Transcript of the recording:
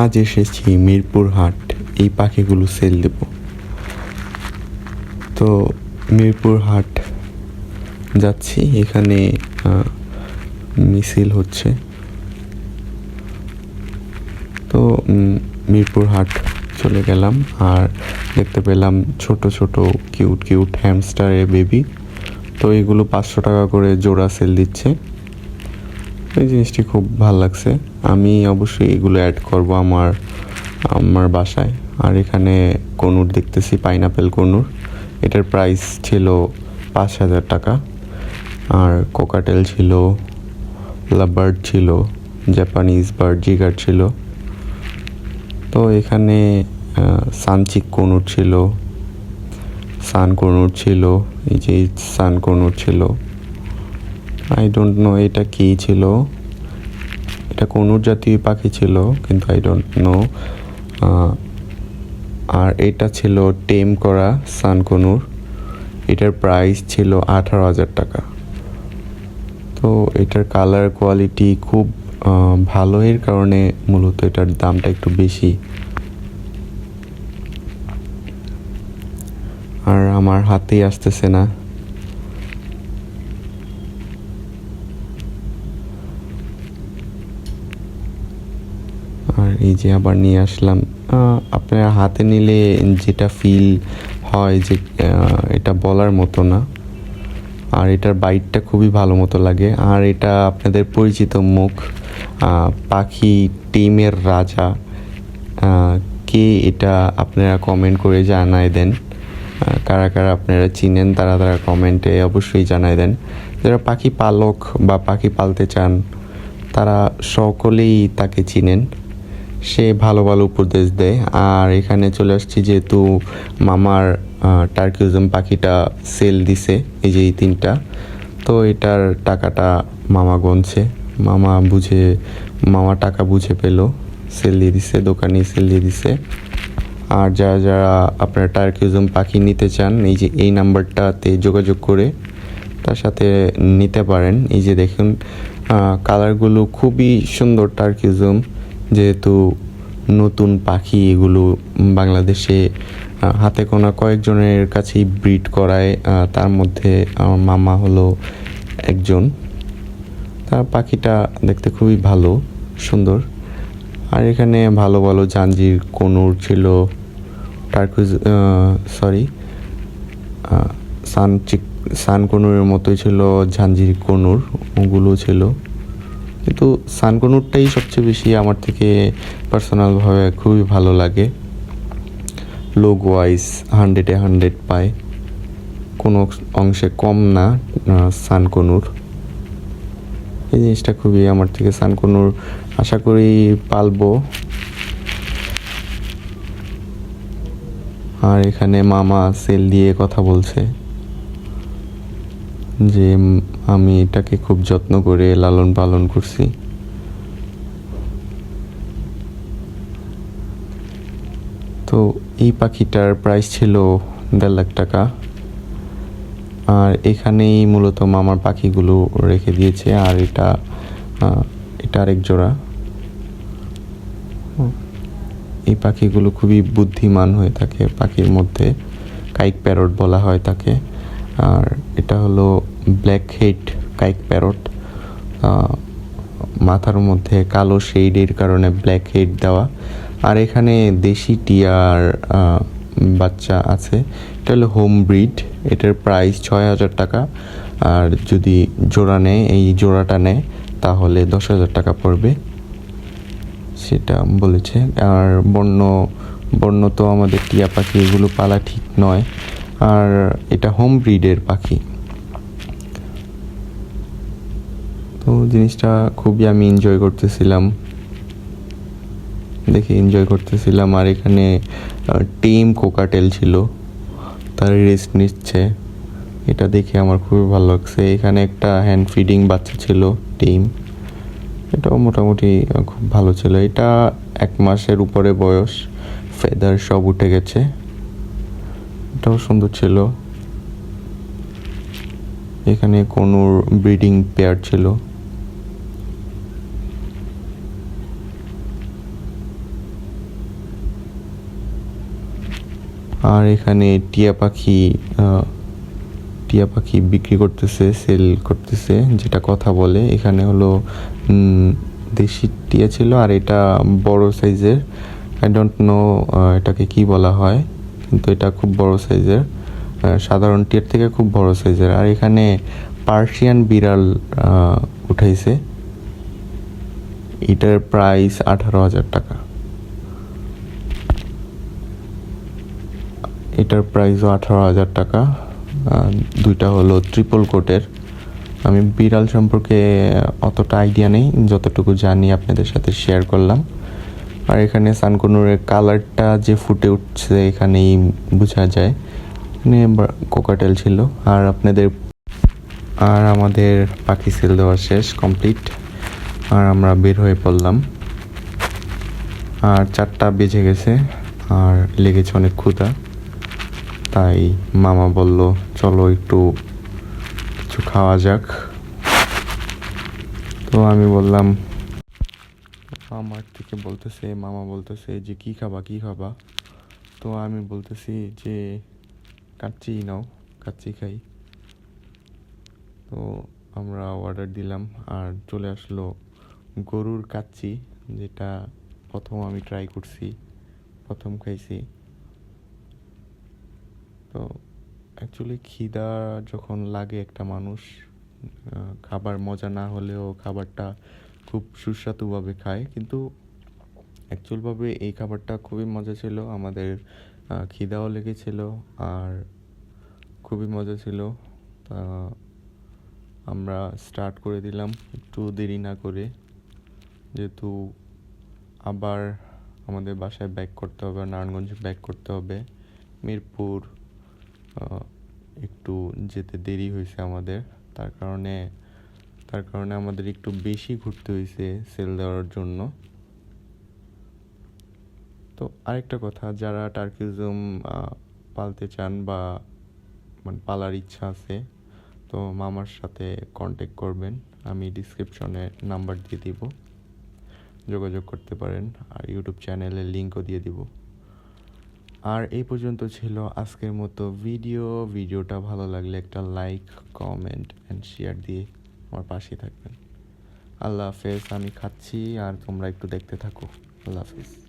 আজ এসেছি মিরপুর হাট, এই পাখিগুলো সেল দেব। তো মিরপুর হাট যাচ্ছি, এখানে মিছিল হচ্ছে। তো মিরপুর হাট চলে গেলাম, আর দেখতে পেলাম ছোট ছোট কিউট কিউট হ্যামস্টারের বেবি তো এগুলো পাঁচশো টাকা করে জোড়া সেল দিচ্ছে। এই জিনিসটি খুব ভালো লাগছে। আমি অবশ্যই এগুলো অ্যাড করব আমার আমার বাসায়। আর এখানে কনুর দেখতেছি পাইনাপেল কনুর। এটার প্রাইস ছিল পাঁচ হাজার টাকা। আর কোকাটেল ছিল লাবার্ড ছিল জাপানিজ বার্ড জিগার ছিল। তো এখানে সানচিক কনুর ছিল, সান কনুর ছিল, এই যে সান কনুর ছিল। আই ডোন্ট নো এটা কী ছিল। এটা কনুর জাতীয় পাখি ছিল, কিন্তু আই ডোন্ট নো আর এটা ছিল টেম করা সান কনুর। এটার প্রাইস ছিল আঠারো হাজার টাকা। তো এটার কালার কোয়ালিটি খুব ভালো এর কারণে মূলত এটার দামটা একটু বেশি। আর আমার হাতেই আসতেছে না। আর এই যে আবার নিয়ে আসলাম আপনার হাতে নিলে যেটা ফিল হয় যে এটা বলার মতো না। আর এটার বাইটটা খুবই ভালো মতো লাগে। আর এটা আপনাদের পরিচিত মুখ পাখি টিমের রাজা কে এটা আপনারা কমেন্ট করে জানায় দেন। কারা কারা আপনারা চিনেন তারা তারা কমেন্টে অবশ্যই জানায় দেন। যারা পাখি পালক বা পাখি পালতে চান, তারা সকলেই তাকে চিনেন। সে ভালো ভালো উপদেশ দেয়। আর এখানে চলে আসছি যেহেতু মামার টার্কিউজম পাখিটা সেল দিছে, এই যে এই তিনটা। তো এটার টাকাটা মামা গনছে। মামা বুঝে, মামা টাকা বুঝে পেল সেল দিয়ে দিছে, দোকানে সেল দিয়ে দিছে। আর যারা যারা আপনার টার্কিউজম পাখি নিতে চান, এই যে এই নাম্বারটাতে যোগাযোগ করে তার সাথে নিতে পারেন। এই যে দেখুন কালারগুলো খুবই সুন্দর টার্কিজম যেহেতু নতুন পাখি এগুলো বাংলাদেশে হাতে কোনা কয়েকজনের কাছেই ব্রিড করায় তার মধ্যে আমার মামা হলো একজন। তার পাখিটা দেখতে খুবই ভালো, সুন্দর। আর এখানে ভালো ভালো জাঞ্জির কনুর ছিল টার্কুজ সরি সান চিক, সান কনুরের মতোই ছিল ঝাঞ্জির কনুর, ওগুলো ছিল। কিন্তু সানকনুরটাই সবচেয়ে বেশি আমার থেকে পার্সোনালভাবে খুবই ভালো লাগে। লোগ ওয়াইজ হান্ড্রেডে হান্ড্রেড পায়। কোনো অংশে কম না সানকনুর। এই জিনিসটা খুবই আমার থেকে সানকনুর আশা করি পালবো। আর এখানে মামা সেল দিয়ে কথা বলছে। যে আমি এটাকে খুব যত্ন করে লালন পালন করছি। তো এই পাখিটার প্রাইস ছিল দেড় লাখ টাকা। আর এখানেই মূলত মামার পাখিগুলো রেখে দিয়েছে, আর এটা এটা আরেক জোড়া। এই পাখিগুলো খুবই বুদ্ধিমান হয়ে থাকে পাখির মধ্যে। কাইক প্যারট বলা হয় তাকে। আর এটা হলো ব্ল্যাক হেড কাইক প্যারট মাথার মধ্যে কালো শেডের কারণে ব্ল্যাক হেড দেওয়া। আর এখানে দেশি টিয়ার বাচ্চা আছে। এটা হলো হোম ব্রিড এটার প্রাইস ছয় হাজার টাকা। আর যদি জোড়া নেয়, এই জোড়াটা নেয়, তাহলে দশ হাজার টাকা পড়বে। সেটা বলেছে। আর বন্য বন্য তো আমাদের টিয়া পাখি এগুলো পালা ঠিক নয়। আর এটা হোম ব্রিডের পাখি। তো জিনিসটা খুবই আমি এনজয় করতেছিলাম। দেখে এনজয় করতেছিলাম। আর এখানে টিম কোকাটেল ছিল। তার রেস্ট নিচ্ছে। এটা দেখে আমার খুবই ভালো লাগছে। এখানে একটা হ্যান্ড ফিডিং বাচ্চা ছিল টিম এটাও মোটামুটি খুব ভালো ছিল। এটা এক মাসের উপরে বয়স। ফেদার সব উঠে গেছে। এটাও সুন্দর ছিল। এখানে কোনো ব্রিডিং পেয়ার ছিল। আর এখানে টিয়া পাখি টিয়া পাখি বিক্রি করতেছে, সেল করতেছে, যেটা কথা বলে। এখানে হলো দেশি টিয়া ছিল, আর এটা বড় সাইজের। আই ডোন্ট নো এটাকে কি বলা হয়। কিন্তু এটা খুব বড় সাইজের। সাধারণ টিয়ার থেকে খুব বড় সাইজের। আর এখানে পার্সিয়ান বিড়াল উঠাইছে। এটার প্রাইস আঠারো হাজার টাকা। এটার প্রাইসও আঠারো হাজার টাকা। দুইটা হলো ট্রিপল কোটের আমি বিড়াল সম্পর্কে অতটা আইডিয়া নেই, যতটুকু জানি আপনাদের সাথে শেয়ার করলাম। আর এখানে সানকুনুরের কালারটা যে ফুটে উঠছে এখানেই বোঝা যায়। এখানে কোকাটেল ছিল। আর আপনাদের আর আমাদের পাখি সেল দেওয়া শেষ, কমপ্লিট। আর আমরা বের হয়ে পড়লাম। আর চারটা বেজে গেছে। আর লেগেছে অনেক ক্ষুধা। তাই মামা বলল, চলো একটু কিছু খাওয়া যাক। তো আমি বললাম আমার থেকে বলতেছে, মামা বলতেছে যে, কি খাবা কি খাবা? তো আমি বলতেছি যে, কাচ্চি নাও, কাচ্চি খাই। তো আমরা অর্ডার দিলাম আর চলে আসলো গরুর কাচ্চি, যেটা প্রথম আমি ট্রাই করছি, প্রথম খাইছি। তো অ্যাকচুয়ালি খিদা যখন লাগে একটা মানুষ খাবার মজা না হলেও খাবারটা খুব সুস্বাদুভাবে খায়। কিন্তু অ্যাকচুয়ালভাবে এই খাবারটা খুবই মজা ছিল। আমাদের খিদাও লেগেছিল আর খুবই মজা ছিল। তা আমরা স্টার্ট করে দিলাম একটু দেরি না করে। যেহেতু আবার আমাদের বাসায় ব্যাক করতে হবে, নারায়ণগঞ্জে ব্যাক করতে হবে। মিরপুর একটু যেতে দেরি হয়েছে আমাদের। তার কারণে তার কারণে আমাদের একটু বেশি ঘুরতে হয়েছে সেল দেওয়ার জন্য। তো আরেকটা কথা, যারা টার্কিজম পালতে চান বা মানে পালার ইচ্ছা আছে, তো মামার সাথে কন্ট্যাক্ট করবেন। আমি ডিসক্রিপশনে নাম্বার দিয়ে দিব। যোগাযোগ করতে পারেন আর ইউটিউব চ্যানেলের লিঙ্কও দিয়ে দিব। আর এই পর্যন্ত ছিল আজকের মতো ভিডিও ভিডিওটা ভালো লাগলে একটা লাইক কমেন্ট অ্যান্ড শেয়ার দিয়ে আমার পাশেই থাকবেন। আল্লাহ হাফেজ আমি খাচ্ছি আর তোমরা একটু দেখতে থাকো। আল্লাহ হাফেজ।